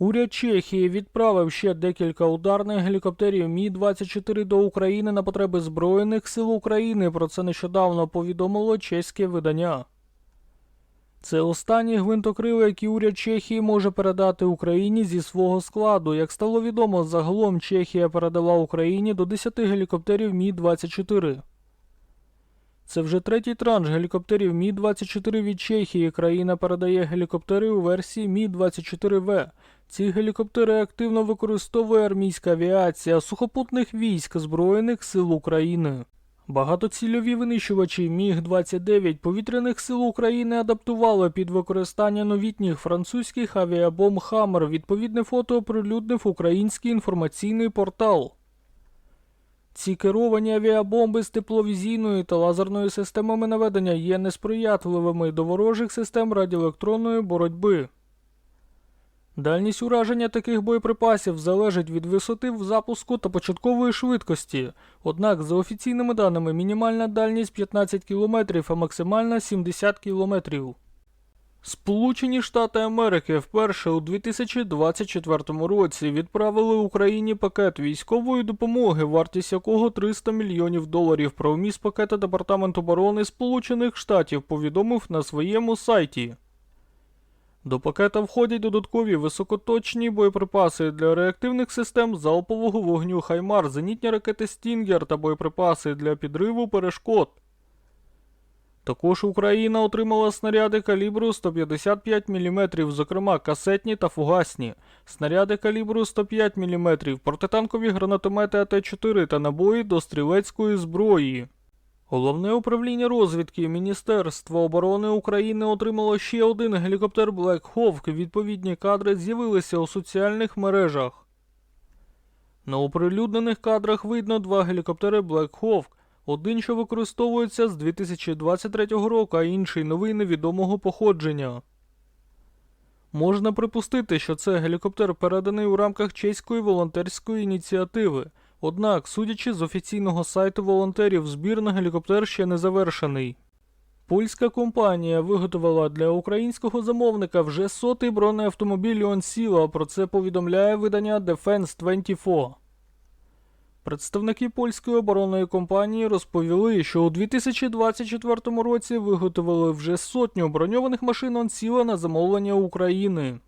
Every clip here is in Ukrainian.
Уряд Чехії відправив ще декілька ударних гелікоптерів Мі-24 до України на потреби Збройних сил України. Про це нещодавно повідомило чеське видання. Це останні гвинтокрили, які уряд Чехії може передати Україні зі свого складу. Як стало відомо, загалом Чехія передала Україні до 10 гелікоптерів Мі-24. Це вже третій транш гелікоптерів Мі-24 від Чехії. Країна передає гелікоптери у версії Мі-24В. Ці гелікоптери активно використовує армійська авіація сухопутних військ Збройних сил України. Багатоцільові винищувачі Міг-29 повітряних сил України адаптували під використання новітніх французьких авіабомб Хаммер. Відповідне фото оприлюднив український інформаційний портал. Ці керовані авіабомби з тепловізійною та лазерною системами наведення є несприятливими до ворожих систем радіоелектронної боротьби. Дальність ураження таких боєприпасів залежить від висоти в запуску та початкової швидкості. Однак, за офіційними даними, мінімальна дальність 15 км, а максимальна 70 км. Сполучені Штати Америки вперше у 2024 році відправили Україні пакет військової допомоги, вартість якого 300 мільйонів доларів. Про вміст пакета Департамент оборони Сполучених Штатів повідомив на своєму сайті. До пакета входять додаткові високоточні боєприпаси для реактивних систем залпового вогню Хаймар, зенітні ракети Стінгер та боєприпаси для підриву перешкод. Також Україна отримала снаряди калібру 155 мм, зокрема касетні та фугасні, снаряди калібру 105 мм, протитанкові гранатомети АТ-4 та набої до стрілецької зброї. Головне управління розвідки Міністерства оборони України отримало ще один гелікоптер Black Hawk. Відповідні кадри з'явилися у соціальних мережах. На оприлюднених кадрах видно два гелікоптери Black Hawk. Один, що використовується з 2023 року, а інший новий невідомого походження. Можна припустити, що це гелікоптер переданий у рамках чеської волонтерської ініціативи. Однак, судячи з офіційного сайту волонтерів, збір на гелікоптер ще не завершений. Польська компанія виготовила для українського замовника вже сотий бронеавтомобіль Сіла. Про це повідомляє видання Defense 24. Представники польської оборонної компанії розповіли, що у 2024 році виготовили вже сотню броньованих машин Сіла на замовлення України.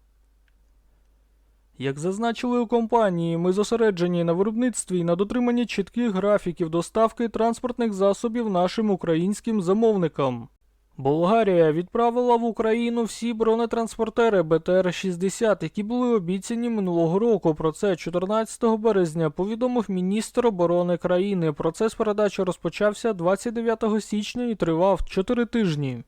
Як зазначили у компанії, ми зосереджені на виробництві і на дотриманні чітких графіків доставки транспортних засобів нашим українським замовникам. Болгарія відправила в Україну всі бронетранспортери БТР-60, які були обіцяні минулого року. Про це 14 березня повідомив міністр оборони країни. Процес передачі розпочався 29 січня і тривав 4 тижні.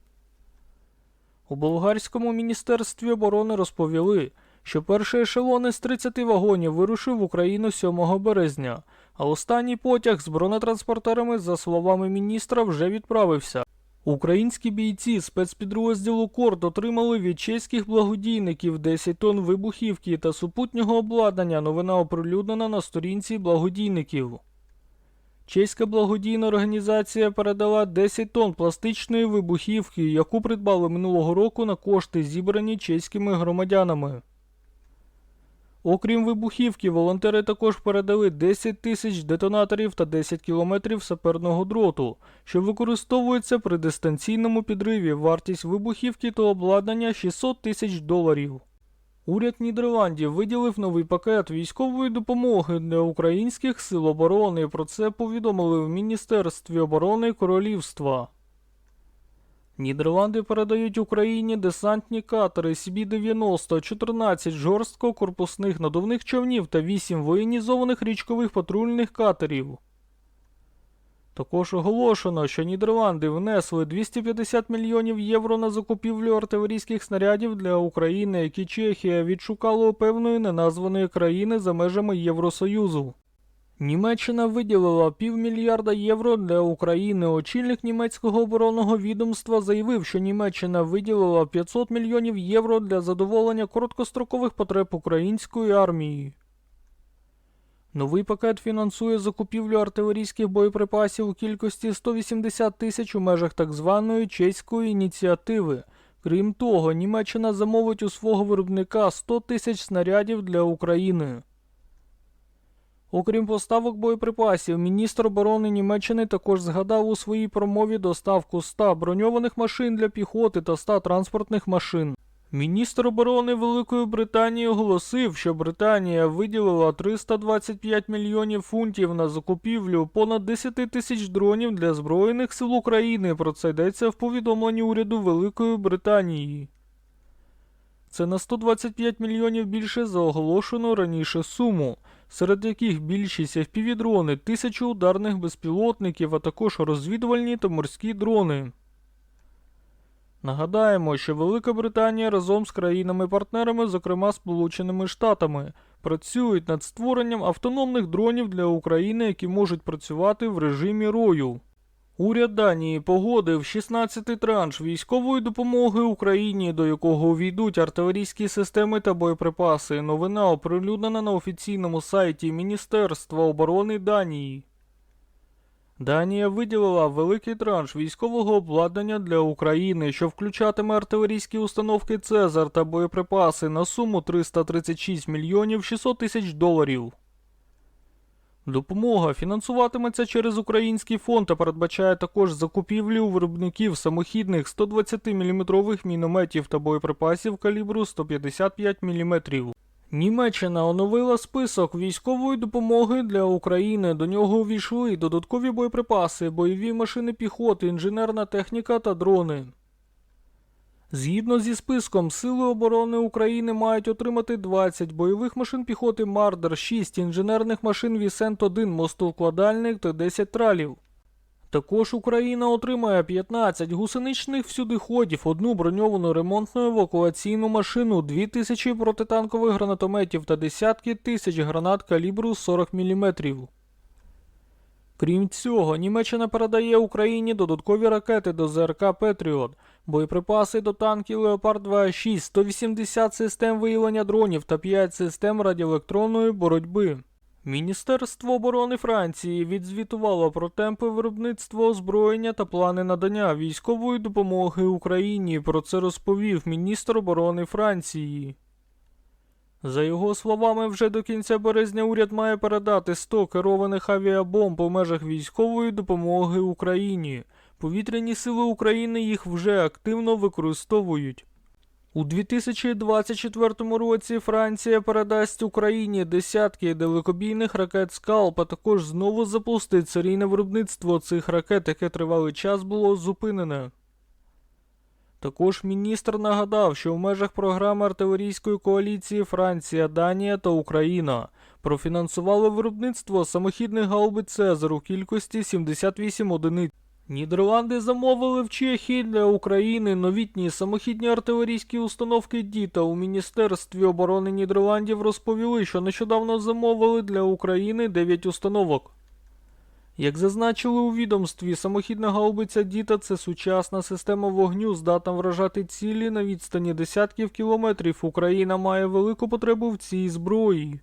У болгарському міністерстві оборони розповіли, що перший ешелон із 30 вагонів вирушив в Україну 7 березня, а останній потяг з бронетранспортерами, за словами міністра, вже відправився. Українські бійці спецпідрозділу Корд отримали від чеських благодійників 10 тонн вибухівки та супутнього обладнання. Новина оприлюднена на сторінці благодійників. Чеська благодійна організація передала 10 тонн пластичної вибухівки, яку придбали минулого року на кошти, зібрані чеськими громадянами. Окрім вибухівки, волонтери також передали 10 тисяч детонаторів та 10 кілометрів саперного дроту, що використовується при дистанційному підриві. Вартість вибухівки та обладнання 600 тисяч доларів. Уряд Нідерландів виділив новий пакет військової допомоги для українських сил оборони. Про це повідомили в Міністерстві оборони Королівства. Нідерланди передають Україні десантні катери CB-90, 14 жорсткокорпусних надувних човнів та 8 воєнізованих річкових патрульних катерів. Також оголошено, що Нідерланди внесли 250 мільйонів євро на закупівлю артилерійських снарядів для України, які Чехія відшукала у певної неназваної країни за межами Євросоюзу. Німеччина виділила півмільярда євро для України. Очільник німецького оборонного відомства заявив, що Німеччина виділила 500 мільйонів євро для задоволення короткострокових потреб української армії. Новий пакет фінансує закупівлю артилерійських боєприпасів у кількості 180 тисяч у межах так званої чеської ініціативи. Крім того, Німеччина замовить у свого виробника 100 тисяч снарядів для України. Окрім поставок боєприпасів, міністр оборони Німеччини також згадав у своїй промові доставку 100 броньованих машин для піхоти та 100 транспортних машин. Міністр оборони Великої Британії оголосив, що Британія виділила 325 мільйонів фунтів на закупівлю понад 10 тисяч дронів для Збройних сил України. Про це йдеться в повідомленні уряду Великої Британії. Це на 125 мільйонів більше за оголошену раніше суму, серед яких більшість FPV-дрони, тисячі ударних безпілотників, а також розвідувальні та морські дрони. Нагадаємо, що Велика Британія разом з країнами-партнерами, зокрема Сполученими Штатами, працюють над створенням автономних дронів для України, які можуть працювати в режимі рою. Уряд Данії погодив 16-й транш військової допомоги Україні, до якого увійдуть артилерійські системи та боєприпаси. Новина оприлюднена на офіційному сайті Міністерства оборони Данії. Данія виділила великий транш військового обладнання для України, що включатиме артилерійські установки Цезар та боєприпаси на суму 336 мільйонів 600 тисяч доларів. Допомога фінансуватиметься через український фонд та передбачає також закупівлю виробників самохідних 120 мм мінометів та боєприпасів калібру 155 мм. Німеччина оновила список військової допомоги для України. До нього увійшли додаткові боєприпаси, бойові машини піхоти, інженерна техніка та дрони. Згідно зі списком, Сили оборони України мають отримати 20 бойових машин піхоти Мардер, 6 інженерних машин Вісент-1, мостовкладальник та 10 тралів. Також Україна отримає 15 гусеничних всюдиходів, одну броньовану ремонтну евакуаційну машину, 2000 протитанкових гранатометів та десятки тисяч гранат калібру 40 мм. Крім цього, Німеччина передає Україні додаткові ракети до ЗРК Петріот, боєприпаси до танків Леопард 2.6, 180 систем виявлення дронів та 5 систем радіоелектронної боротьби. Міністерство оборони Франції відзвітувало про темпи виробництва озброєння та плани надання військової допомоги Україні. Про це розповів міністр оборони Франції. За його словами, вже до кінця березня уряд має передати 100 керованих авіабомб у межах військової допомоги Україні. Повітряні сили України їх вже активно використовують. У 2024 році Франція передасть Україні десятки далекобійних ракет «Скалп», а також знову запустить серійне виробництво цих ракет, яке тривалий час було зупинене. Також міністр нагадав, що в межах програми артилерійської коаліції Франція, Данія та Україна профінансували виробництво самохідних гаубиць Цезар у кількості 78 одиниць. Нідерланди замовили в Чехії для України новітні самохідні артилерійські установки Діта. У Міністерстві оборони Нідерландів розповіли, що нещодавно замовили для України 9 установок. Як зазначили у відомстві, самохідна гаубиця Діта це сучасна система вогню, здатна вражати цілі на відстані десятків кілометрів. Україна має велику потребу в цій зброї.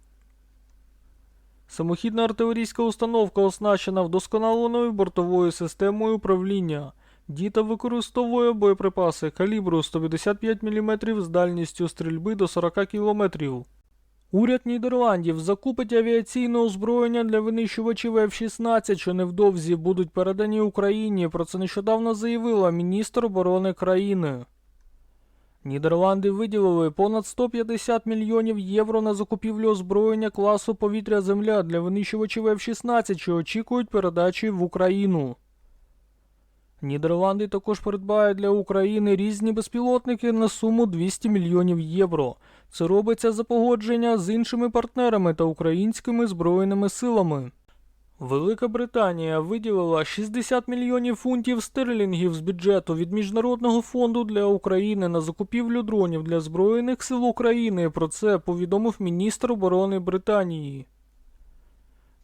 Самохідна артилерійська установка оснащена вдосконаленою бортовою системою управління. Діта використовує боєприпаси калібру 155 мм з дальністю стрільби до 40 км. Уряд Нідерландів закупить авіаційне озброєння для винищувачів F-16, що невдовзі будуть передані Україні. Про це нещодавно заявила міністр оборони країни. Нідерланди виділили понад 150 мільйонів євро на закупівлю озброєння класу повітря-земля для винищувачів F-16, що очікують передачі в Україну. Нідерланди також придбають для України різні безпілотники на суму 200 мільйонів євро. Це робиться за погодження з іншими партнерами та українськими збройними силами. Велика Британія виділила 60 мільйонів фунтів стерлінгів з бюджету від Міжнародного фонду для України на закупівлю дронів для Збройних сил України. Про це повідомив міністр оборони Британії.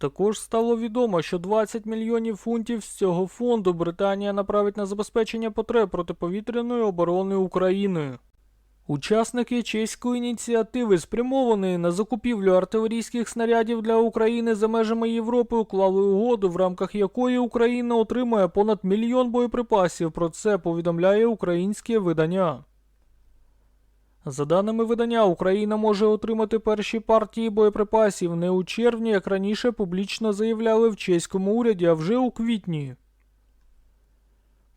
Також стало відомо, що 20 мільйонів фунтів з цього фонду Британія направить на забезпечення потреб протиповітряної оборони України. Учасники чеської ініціативи, спрямованої на закупівлю артилерійських снарядів для України за межами Європи, уклали угоду, в рамках якої Україна отримає понад мільйон боєприпасів. Про це повідомляє українське видання. За даними видання, Україна може отримати перші партії боєприпасів не у червні, як раніше публічно заявляли в чеському уряді, а вже у квітні.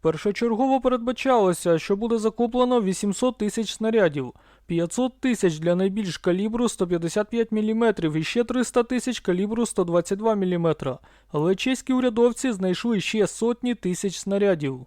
Першочергово передбачалося, що буде закуплено 800 тисяч снарядів, 500 тисяч для найбільш калібру 155 мм і ще 300 тисяч калібру 122 мм. Але чеські урядовці знайшли ще сотні тисяч снарядів.